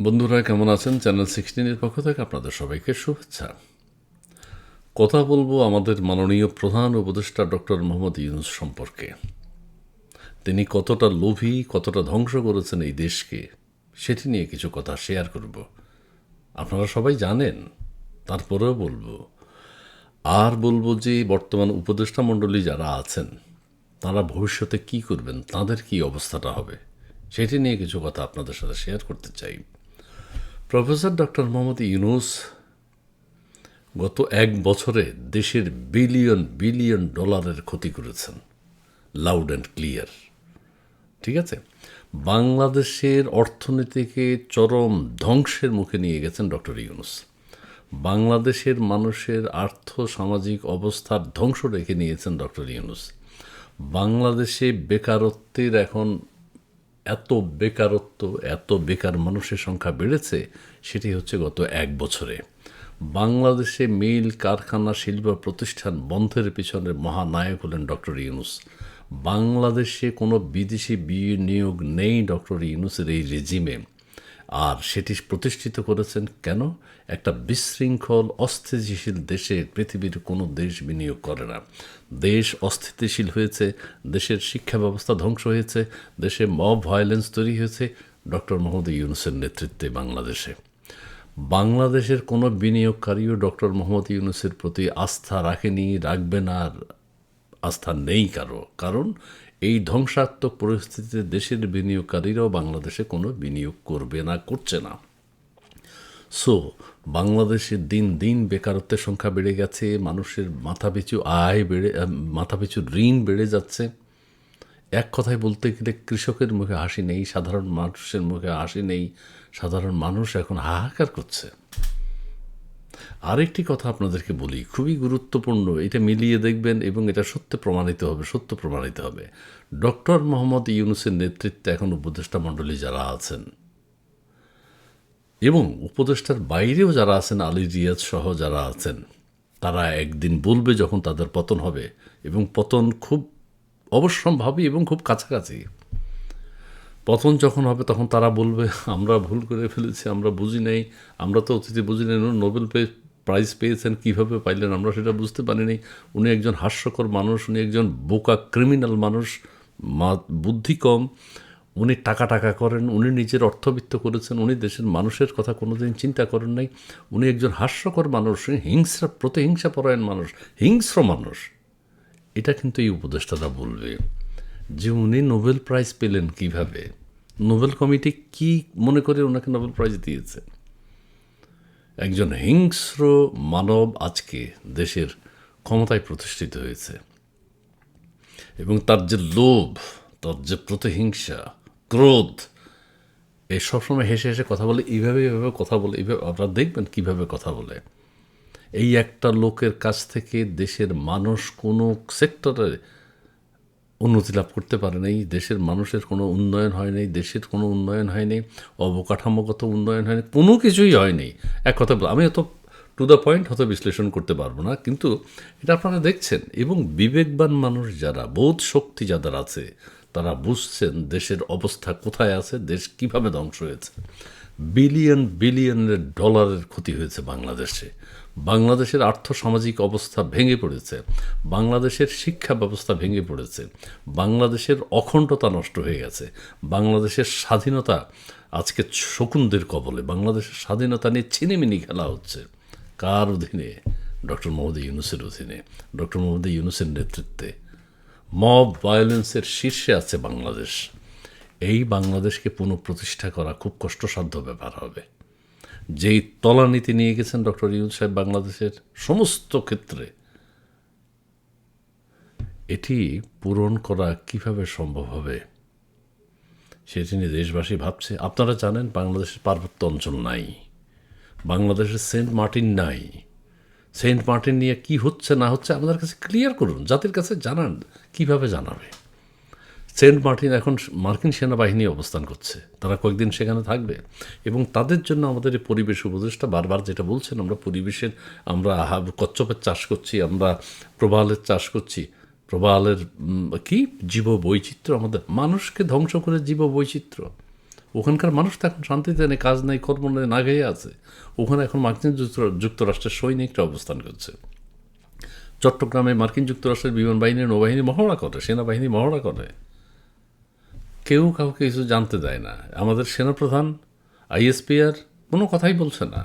বন্ধুরা, কেমন আছেন? চ্যানেল সিক্সটিনের পক্ষ থেকে আপনাদের সবাইকে শুভেচ্ছা। কথা বলব আমাদের মাননীয় প্রধান উপদেষ্টা ডক্টর মোহাম্মদ ইউনুস সম্পর্কে। তিনি কতটা লোভী, কতটা ধ্বংস করেছেন এই দেশকে, সেটি নিয়ে কিছু কথা শেয়ার করব। আপনারা সবাই জানেন, তারপরেও বলব। আর বলব যে, বর্তমান উপদেষ্টা মণ্ডলী যারা আছেন, তারা ভবিষ্যতে কি করবেন, তাদের কি অবস্থাটা হবে, সেটি নিয়ে কিছু কথা আপনাদের সাথে শেয়ার করতে চাই। প্রফেসর ডক্টর মোহাম্মদ ইউনুস গত এক বছরে দেশের বিলিয়ন বিলিয়ন ডলারের ক্ষতি করেছেন লাউড অ্যান্ড ক্লিয়ার ঠিক আছে? বাংলাদেশের অর্থনীতিকে চরম ধ্বংসের মুখে নিয়ে গেছেন ডক্টর ইউনুস। বাংলাদেশের মানুষের আর্থ সামাজিক অবস্থার ধ্বংস রেখে নিয়েছেন ডক্টর ইউনুস। বাংলাদেশে বেকারত্বের এখন এত বেকারত্ব, এত বেকার মানুষের সংখ্যা বেড়েছে, সেটি হচ্ছে গত এক বছরে। বাংলাদেশে মিল, কারখানা, শিল্প প্রতিষ্ঠান বন্ধের পিছনে মহানায়ক হলেন ডক্টর ইউনুস। বাংলাদেশে কোনো বিদেশি বিনিয়োগ নেই ডক্টর ইউনুসের এই রেজিমে। আর সেটি প্রতিষ্ঠিত করেছেন কেন? একটা বিশৃঙ্খল, অস্থিতিশীল দেশে পৃথিবীর কোনো দেশ বিনিয়োগ করে না। দেশ অস্থিতিশীল হয়েছে, দেশের শিক্ষা ব্যবস্থা ধ্বংস হয়েছে, দেশে মব ভায়োলেন্স তৈরি হয়েছে, ডক্টর মোহাম্মদ ইউনুসের নেতৃত্বে বাংলাদেশে। বাংলাদেশের কোনো বিনিয়োগকারীও ডক্টর মোহাম্মদ ইউনুসের প্রতি আস্থা রাখেনি, রাখবে না আস্থা নেই কারও। কারণ এই ধ্বংসাত্মক পরিস্থিতিতে দেশের বিনিয়োগকারীরাও বাংলাদেশে কোনো বিনিয়োগ করবে না, করছে না। সো বাংলাদেশে দিন দিন বেকারত্বের সংখ্যা বেড়ে গেছে, মানুষের মাথাপিছু আয় বেড়ে মাথাপিছু ঋণ বেড়ে যাচ্ছে। এক কথায় বলতে গেলে কৃষকের মুখে হাসি নেই, সাধারণ মানুষের মুখে হাসি নেই, সাধারণ মানুষ এখন হাহাকার করছে। আরেকটি কথা আপনাদেরকে বলি, খুবই গুরুত্বপূর্ণ, এটা মিলিয়ে দেখবেন এবং এটা সত্য প্রমাণিত হবে, সত্য প্রমাণিত হবে। ডক্টর মোহাম্মদ ইউনুসের নেতৃত্বে এখন উপদেষ্টা মণ্ডলী যারা আছেন, এবং উপদেষ্টার বাইরেও যারা আছেন, আলী রিয়াজ সহ যারা আছেন, তারা একদিন বলবে যখন তাদের পতন হবে, এবং পতন খুব অবশ্যম্ভাবী এবং খুব কাছাকাছি। পতন যখন হবে তখন তারা বলবে, আমরা ভুল করে ফেলেছি, আমরা বুঝি নাই, আমরা তো অতীতে বুঝি নাই, নোবেল প্রাইজ পেয়েছেন, কীভাবে পাইলেন, আমরা সেটা বুঝতে পারিনি। উনি একজন হাস্যকর মানুষ, উনি একজন বোকা ক্রিমিনাল মানুষ, মা, বুদ্ধি কম। উনি টাকা টাকা করেন, উনি নিজের অর্থবিত্ত করেছেন, উনি দেশের মানুষের কথা কোনোদিন চিন্তা করেন নাই। উনি একজন হাস্যকর মানুষ হিংসা প্রতিহিংসা পরায়ণ মানুষ, হিংস্র মানুষ। এটা কিন্তু এই উপদেষ্টারা বলবে যে উনি নোবেল প্রাইজ পেলেন কীভাবে? নোবেল কমিটি কি মনে করে ওনাকে নোবেল প্রাইজ দিয়েছে? একজন হিংস্র মানব আজকে দেশের ক্ষমতায় প্রতিষ্ঠিত হয়েছে। এবং তার যে লোভ, তার যে প্রতিহিংসা, ক্রোধ, এ সবসময় হেসে হেসে কথা বলে, এইভাবে এইভাবে কথা বলে, এইভাবে আপনারা দেখবেন কীভাবে কথা বলে। এই একটা লোকের কাছ থেকে দেশের মানুষ কোনো সেক্টরে উন্নতি লাভ করতে পারে নাই। দেশের মানুষের কোনো উন্নয়ন হয় নাই, দেশের কোনো উন্নয়ন হয়নি অবকাঠামোগত উন্নয়ন হয়নি কোনো কিছুই হয়নি এক কথা বল- আমি অত টু দ্য পয়েন্ট হয়তো বিশ্লেষণ করতে পারব না, কিন্তু এটা আপনারা দেখছেন এবং বিবেকবান মানুষ যারা, বোধ শক্তি যাদের আছে, তারা বুঝছেন দেশের অবস্থা কোথায় আছে, দেশ কীভাবে ধ্বংস হয়েছে। বিলিয়ন বিলিয়নের ডলারের ক্ষতি হয়েছে বাংলাদেশে। বাংলাদেশের আর্থসামাজিক অবস্থা ভেঙে পড়েছে, বাংলাদেশের শিক্ষা ব্যবস্থা ভেঙে পড়েছে, বাংলাদেশের অখণ্ডতা নষ্ট হয়ে গেছে, বাংলাদেশের স্বাধীনতা আজকে শকুনদের কবলে, বাংলাদেশের স্বাধীনতা নিয়ে ছিনিমিনি খেলা হচ্ছে। কার অধীনে? ডক্টর মোহাম্মদ ইউনুসের অধীনে। ডক্টর মোহাম্মদ ইউনুসের নেতৃত্বে। মব ভায়োলেন্সের শীর্ষে আছে বাংলাদেশ। এই বাংলাদেশকে পুনঃপ্রতিষ্ঠা করা খুব কষ্টসাধ্য ব্যাপার হবে। যেই তলানীতি নিয়ে গেছেন ডক্টর ইউনুস সাহেব বাংলাদেশের সমস্ত ক্ষেত্রে, এটি পূরণ করা কীভাবে সম্ভব হবে সেটি নিয়ে দেশবাসী ভাবছে। আপনারা জানেন বাংলাদেশের পার্বত্য অঞ্চল নাই, বাংলাদেশের সেন্ট মার্টিন নাই। সেন্ট মার্টিন নিয়ে কি হচ্ছে না হচ্ছে আমাদের কাছে ক্লিয়ার করুন, জাতির কাছে জানান, কীভাবে জানাবে? সেন্ট মার্টিন এখন মার্কিন সেনাবাহিনী অবস্থান করছে। তারা কয়েকদিন সেখানে থাকবে। এবং তাদের জন্য আমাদের এই পরিবেশ উপদেষ্টা বারবার যেটা বলছেন, আমরা পরিবেশের, আমরা কচ্ছপের চাষ করছি, আমরা প্রবালের চাষ করছি। প্রবালের কি? জীব বৈচিত্র্য আমাদের। মানুষকে ধ্বংস করে জীব বৈচিত্র্য ওখানকার মানুষ তো এখন শান্তিতে নেই, কাজ নেই, কর্ম নেই, না গেয়ে আছে। ওখানে এখন মার্কিন যুক্তরা- যুক্তরাষ্ট্রের সৈনিকরা অবস্থান করছে। চট্টগ্রামে মার্কিন যুক্তরাষ্ট্রের বিমান বাহিনী নৌবাহিনী মহড়া করে, সেনাবাহিনী মহড়া করে। কেউ কাউকে কিছু জানতে দেয় না। আমাদের সেনাপ্রধান, আইএসপিআর, কোনো কথাই বলছে না।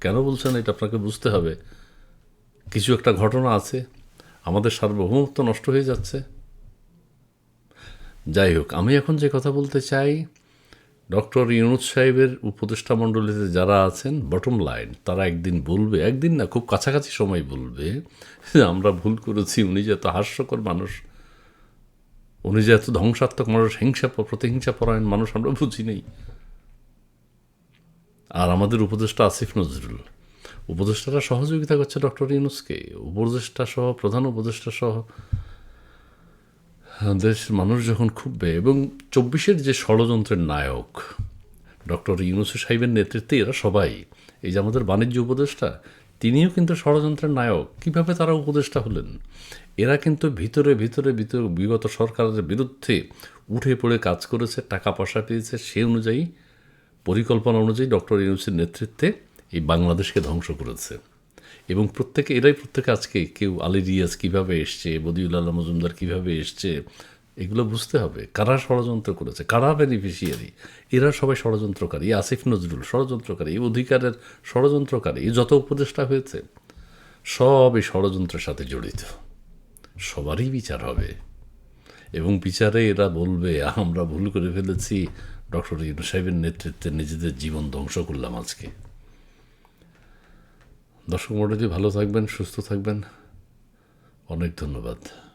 কেন বলছে না এটা আপনাকে বুঝতে হবে। কিছু একটা ঘটনা আছে, আমাদের সার্বভৌমত্ব নষ্ট হয়ে যাচ্ছে। যাই হোক, আমি এখন যে কথা বলতে চাই, ডক্টর ইউনুস সাহেবের উপদেষ্টা মণ্ডলীতে যারা আছেন বটম লাইন তারা একদিন বলবে, একদিন না, খুব কাছাকাছি সময় বলবে আমরা ভুল করেছি, উনি যে এত হাস্যকর মানুষ। উনি যে এত ধ্বংসাত্মক মানুষ হিংসা, প্রতিহিংসা পরায়ণ মানুষ আমরা বুঝি নেই। আর আমাদের উপদেষ্টা আসিফ নজরুল, উপদেষ্টারা সহযোগিতা করছে ডক্টর ইউনুসকে, উপদেষ্টা সহ, প্রধান উপদেষ্টা সহ। দেশের মানুষ যখন খুববে এবং চব্বিশের যে ষড়যন্ত্রের নায়ক ডক্টর ইউনুস সাহেবের নেতৃত্বে এরা সবাই, এই যে আমাদের বাণিজ্য উপদেষ্টা তিনিও কিন্তু ষড়যন্ত্রের নায়ক। কীভাবে তারা উপদেষ্টা হলেন? এরা কিন্তু ভিতরে ভিতরে ভিতরে বিগত সরকারের বিরুদ্ধে উঠে পড়ে কাজ করেছে, টাকা পয়সা পেয়েছে। সে অনুযায়ী, পরিকল্পনা অনুযায়ী ডক্টর ইউনুসের নেতৃত্বে এই বাংলাদেশকে ধ্বংস করেছে। এবং প্রত্যেকে, এরাই প্রত্যেকে আজকে কেউ আলী রিয়াজ কীভাবে এসছে, বদিউল আল্লাহ মজুমদার কীভাবে এসছে এগুলো বুঝতে হবে। কারা ষড়যন্ত্র করেছে? কারা বেনিফিশিয়ারি এরা সবাই ষড়যন্ত্রকারী। আসিফ নজরুল ষড়যন্ত্রকারী, এই অধিকারের ষড়যন্ত্রকারী যত উপদেষ্টা হয়েছে, সব এই ষড়যন্ত্রের সাথে জড়িত। সবারই বিচার হবে। এবং বিচারে এরা বলবে, আমরা ভুল করে ফেলেছি। ডক্টর ইউনু সাহেবের নেতৃত্বে নিজেদের জীবন ধ্বংস করলাম আজকে। দর্শক মণ্ডলী, ভালো থাকবেন, সুস্থ থাকবেন। অনেক ধন্যবাদ।